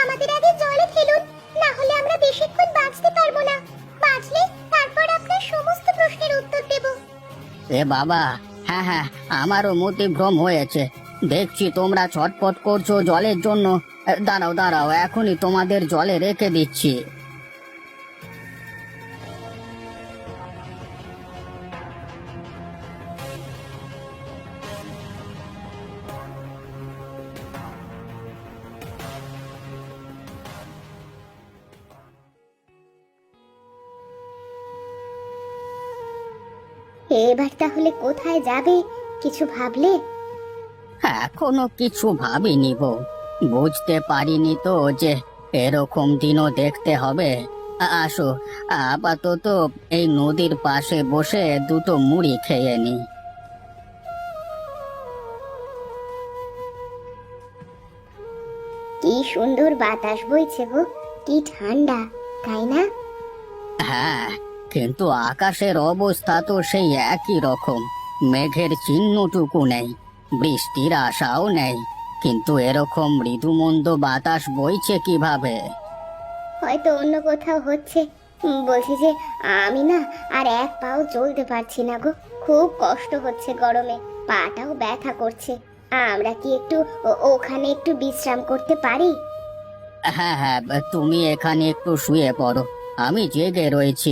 আমাদের আগে জলে ফেলুন না হলে আমরা বেশিক্ষণ বাঁচতে পারব না। বাঁচলে তারপর আপনার সমস্ত প্রশ্নের উত্তর দেব। এ বাবা হ্যাঁ হ্যাঁ আমারও মতিভ্রম হয়েছে। দেখছি তোমরা ছটপট করছ জলের জন্য। দাঁড়াও দাঁড়াও, এখনই তোমাদের জলে রেখে দিচ্ছি। এবার তাহলে কোথায় যাবে? কিছু ভাবলে? এখনও কিছু ভাবিনি বউ। বুঝতে পারিনি তো যে এরকম দিনও দেখতে হবে। আসো আপাতত এই নদীর পাশে বসে দুটো মুড়ি খেয়ে নি। কি সুন্দর বাতাস বইছে গো কি ঠান্ডা তাই না? হ্যাঁ কিন্তু আকাশের অবস্থা তো সেই একই রকম। মেঘের চিহ্নটুকু নেই বৃষ্টির আশাও নেই কিন্তু এরকম মৃদুমন্দ বাতাস বইছে কীভাবে? হয়তো অন্য কোথাও হচ্ছে। বলছি যে আমি না আর এক পাও চলতে পারছি না গো। খুব কষ্ট হচ্ছে গরমে পাটাও ব্যথা করছে। আমরা কি একটু ওখানে একটু বিশ্রাম করতে পারি? হ্যাঁ হ্যাঁ তুমি এখানে একটু শুয়ে পড়ো। আমি জেগে রয়েছি।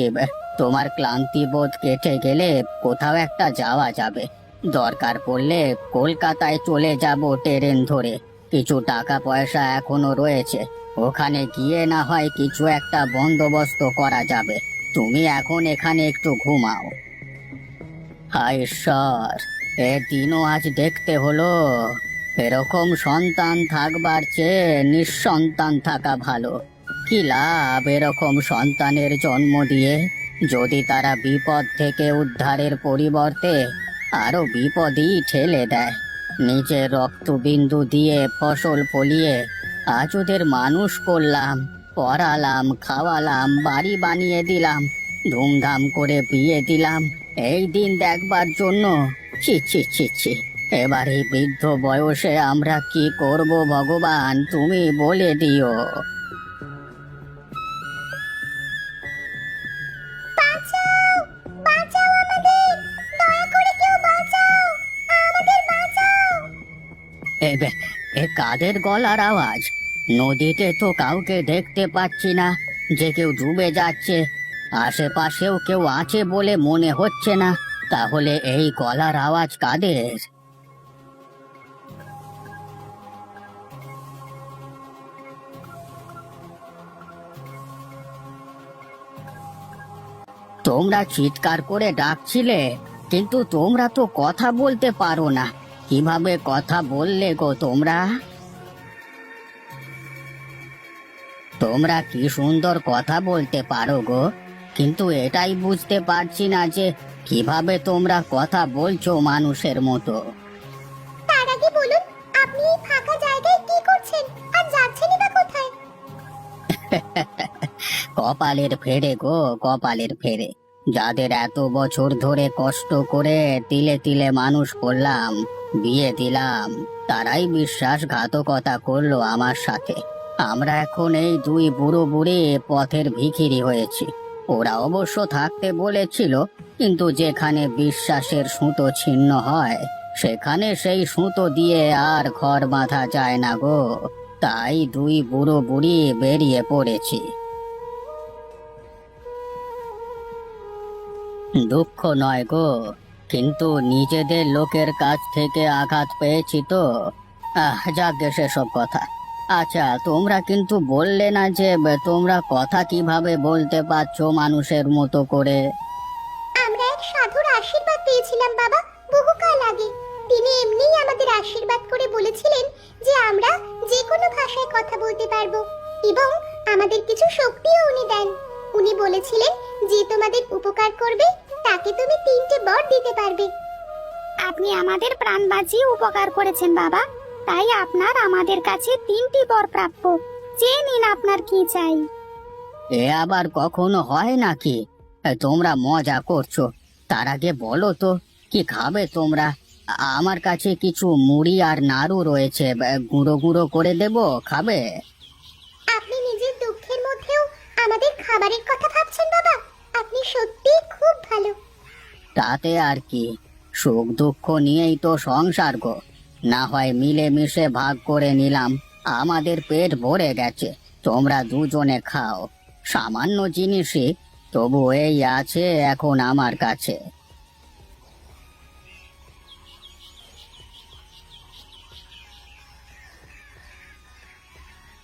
তোমার ক্লান্তি বোধ কেটে গেলে কোথাও একটা যাওয়া যাবে। দরকার পড়লে কলকাতায় চলে যাব ট্রেন ধরে। কিছু টাকা পয়সা এখনও রয়েছে। ওখানে গিয়ে না হয় কিছু একটা বন্দোবস্ত করা যাবে। তুমি এখন এখানে একটু ঘুমাও। হায় এ দিনও আজ দেখতে হলো। এরকম সন্তান থাকবার চেয়ে নিঃসন্তান থাকা ভালো। কি লাভ এরকম সন্তানের জন্ম দিয়ে? যদি তারা বিপদ থেকে উদ্ধারের পরিবর্তে আরও বিপদই ঠেলে দেয়, নিজের রক্তবিন্দু দিয়ে ফসল ফলিয়ে আজ ওদের মানুষ করলাম, পড়ালাম, খাওয়ালাম, বাড়ি বানিয়ে দিলাম, ধুমধাম করে বিয়ে দিলাম, এই দিন দেখবার জন্য ছি ছি এবার এই বৃদ্ধ বয়সে আমরা কি করব ভগবান, তুমি বলে দিও। কাদের গলার আওয়াজ। নদীতে তো কাউকে দেখতে পাচ্ছি না, যে কেউ ডুবে যাচ্ছে। আশেপাশেও কেউ আছে বলে মনে হচ্ছে না, তাহলে এই গলার আওয়াজ কাদের? তোমরা চিৎকার করে ডাকছিলে, কিন্তু তোমরা তো কথা বলতে পারো না। কীভাবে কথা বললে গো তোমরা? তোমরা কি সুন্দর কথা বলতে পারো গো? কিন্তু এটাই বুঝতে পারছি না যে কীভাবে তোমরা কথা বলছো মানুষের মতো। তার আগে বলুন আপনি এই ফাঁকা জায়গায় কি করছেন? আর যাচ্ছেনই বা কোথায়? কপালের ফেরে গো কপালের ফেরে। যাদের এত বছর ধরে কষ্ট করে তিলে তিলে মানুষ করলাম বিয়ে দিলাম তারাই বিশ্বাসঘাতকতা করল আমার সাথে। আমরা এখন এই দুই বুড়ো বুড়ি পথের ভিখিরি হয়েছি। ওরা অবশ্য থাকতে বলেছিল, কিন্তু যেখানে বিশ্বাসের সুতো ছিন্ন হয়, সেখানে সেই সুতো দিয়ে আর ঘর বাঁধা যায় না গো। তাই দুই বুড়ো বুড়ি বেরিয়ে পড়েছি। দুঃখ নয় গো, কিন্তু নিজেদের লোকের কাছ থেকে আঘাত পেয়েছি তো। আহ, যাকে সেসব কথা। আচ্ছা তোমরা কিন্তু বললে না যে ব- তোমরা কথা কীভাবে বলতে পারছ মানুষের মতো করে? আমরা এক সাধুর আশীর্বাদ পেয়েছিলাম বাবা। বহুকাল আগে। তিনি এমনিই আমাদের আশীর্বাদ করে বলেছিলেন যে আমরা যে কোনো ভাষায় কথা বলতে পারব। এবং আমাদের কিছু শক্তিও উনি দেন। উনি বলেছিলেন যে তোমাদের উপকার করবে তাকে তুমি তিনটে বর দিতে পারবে। আপনি আমাদের প্রাণ বাঁচিয়ে উপকার করেছেন বাবা। তাই আপনার আমাদের কাছে তিনটি বর প্রাপ্য। চেয়ে নিন আপনার কি চাই। এ আবার কখনো হয় নাকি? তোমরা মজা করছ। তার আগে বলো তো কি খাবে তোমরা? আমার কাছে কিছু মুড়ি আর নাড়ু রয়েছে। গুঁড়ো গুঁড়ো করে দেব খাবে? আপনি নিজের দুঃখের মধ্যেও আমাদের খাবারের কথা ভাবছেন বাবা। আপনি সত্যি খুব ভালো। তাতে আর কি। সুখ দুঃখ নিয়েই তো সংসার গো। না হয় মিলেমিশে ভাগ করে নিলাম। আমাদের পেট ভরে গেছে। তোমরা দুজনে খাও। সামান্য জিনিসই তবু এই আছে এখন আমার কাছে।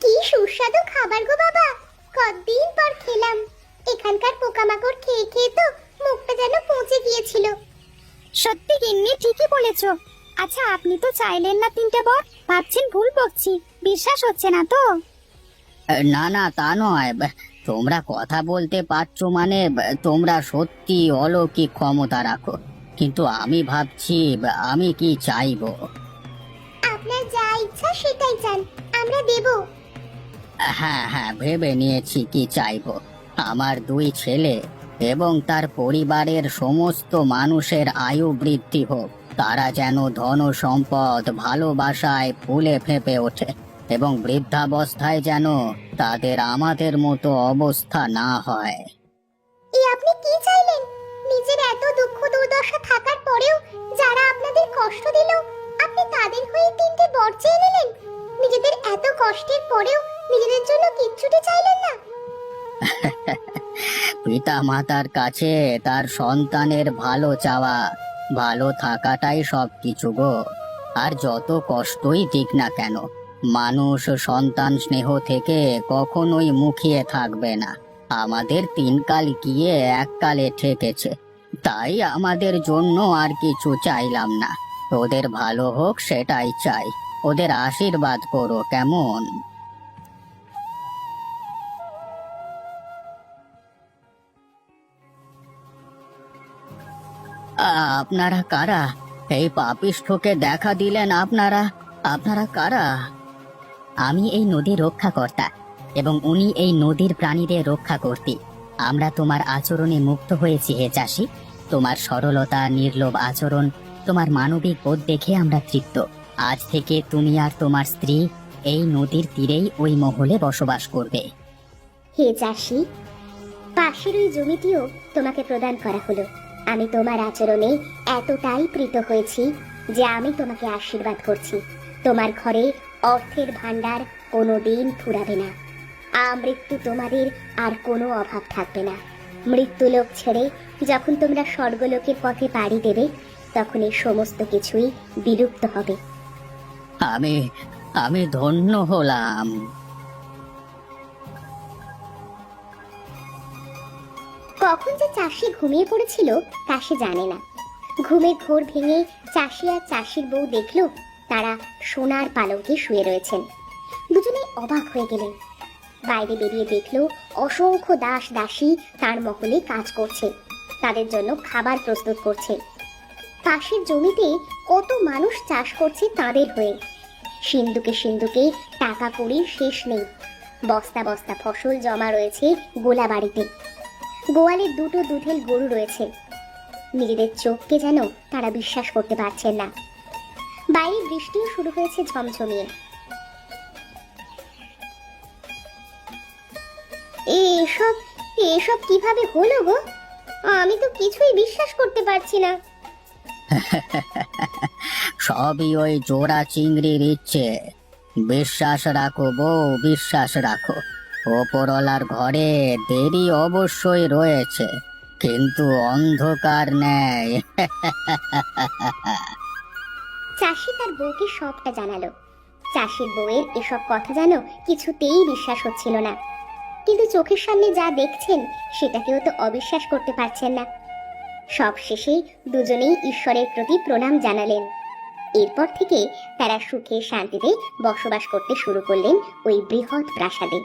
কি সুস্বাদু খাবার গো বাবা। কতদিন পর খেলাম। এখানকার পোকামাকড় খেয়ে খেয়ে তো মুখটা যেন পচে গিয়েছিল। সত্যি গিন্নি ঠিকই বলেছ। আচ্ছা আপনি তো চাইলেন না তিনটে বর। ভাবছেন ভুল বকছি। বিশ্বাস হচ্ছে না তো? না না তা নয়। তোমরা কথা বলতে পারছ মানে তোমরা সত্যি অলৌকিক ক্ষমতা রাখো। কিন্তু আমি ভাবছি আমি কি চাইব? আপনার যা ইচ্ছা সেটাই চান। আমরা দেব। হ্যাঁ হ্যাঁ ভেবে নিয়েছি কি চাইব। আমার দুই ছেলে এবং তার পরিবারের সমস্ত মানুষের আয়ু বৃদ্ধি হোক। তারা যেন ধন সম্পদ ভালোবাসায় ফুলে ফেঁপে ওঠে এবং বৃদ্ধাবস্থায় যেন তাদের আমাদের মতো অবস্থা না হয়। আপনি কি চাইলেন? নিজের এত দুঃখ দুর্দশা থাকার পরেও যারা আপনাদের কষ্ট দিল আপনি তাদের হয়ে তিনটে বর চেয়ে নিলেন। নিজেদের এত কষ্টের পরেও নিজেদের জন্য কিচ্ছুটি চাইলেন না। পিতা মাতার কাছে তার সন্তানের ভালো চাওয়া ভালো থাকাটাই সব কিছু গো। আর যত কষ্টই দিক না কেন, মানুষ সন্তান স্নেহ থেকে কখনোই মুখিয়ে থাকবে না। আমাদের তিন কাল গিয়ে এক কালে ঠেকেছে। তাই আমাদের জন্য আর কিছু চাইলাম না। ওদের ভালো হোক সেটাই চাই। ওদের আশীর্বাদ করো কেমন? আপনারা কারা? এই পাপিষ্ঠকে দেখা দিলেন আপনারা? আপনারা কারা? আমি এই নদীর রক্ষাকর্তা, এবং উনি এই নদীর প্রাণীদের রক্ষা করতে আমরা তোমার আচরণে মুক্ত হয়েছি হে চাষি। তোমার সরলতা, নির্লোভ আচরণ, তোমার মানবিক বোধ দেখে আমরা তৃপ্ত। আজ থেকে তুমি আর তোমার স্ত্রী এই নদীর তীরেই ওই মহলে বসবাস করবে। হে চাষি, পাশের ওই জমিটিও তোমাকে প্রদান করা হলো। আমি তোমার আচরণে এতটাই প্রীত হয়েছি যে আমি তোমাকে আশীর্বাদ করছি। তোমার ঘরে অর্থের ভাণ্ডার কোনো দিন ফুরাবে না। আমৃত্যু তোমাদের আর কোনো অভাব থাকবে না। মৃত্যুলোক ছেড়ে যখন তোমরা স্বর্গলোকের পথে পাড়ি দেবে, তখন এই সমস্ত কিছুই বিলুপ্ত হবে। আমি আমি ধন্য হলাম। কখন যে চাষি ঘুমিয়ে পড়েছিল তা সে জানে না। ঘুমের ঘোর ভেঙে চাষি আর চাষির বউ দেখল তারা সোনার পালঙ্কে শুয়ে রয়েছেন। দুজনেই অবাক হয়ে গেলেন। বাইরে বেরিয়ে দেখল অসংখ্য দাস দাসী তার মহলে কাজ করছে, তাদের জন্য খাবার প্রস্তুত করছে। পাশের জমিতে কত মানুষ চাষ করছে তাদের হয়ে। সিন্ধুকে সিন্ধুকে টাকা কড়ির শেষ নেই। বস্তা বস্তা ফসল জমা রয়েছে গোলা বাড়িতে গোয়ালে দুটো দুধেল গরু রয়েছে। নিজেদের চোখকে যেন তারা বিশ্বাস করতে পারছেন না। বাইরে বৃষ্টিও শুরু হয়েছে ঝমঝমিয়ে। এসব এসব কীভাবে হলো গো? আমি তো কিছুই বিশ্বাস করতে পারছি না। সবই ওই জোড়া চিংড়ির ইচ্ছে। বিশ্বাস রাখো বউ, বিশ্বাস রাখো। ওপরলার ঘরে দেরি অবশ্যই রয়েছে, কিন্তু অন্ধকার নেই। চাষি তার বউকে সবটা জানালো। চাষির বউয়ের এসব কথা যেন কিছুতেই বিশ্বাস হচ্ছিল না। কিন্তু চোখের সামনে যা দেখছেন, সেটাকেও তো অবিশ্বাস করতে পারছেন না। সব শেষে দুজনেই ঈশ্বরের প্রতি প্রণাম জানালেন। এরপর থেকে তারা সুখে শান্তিতে বসবাস করতে শুরু করলেন ওই বৃহৎ প্রাসাদে।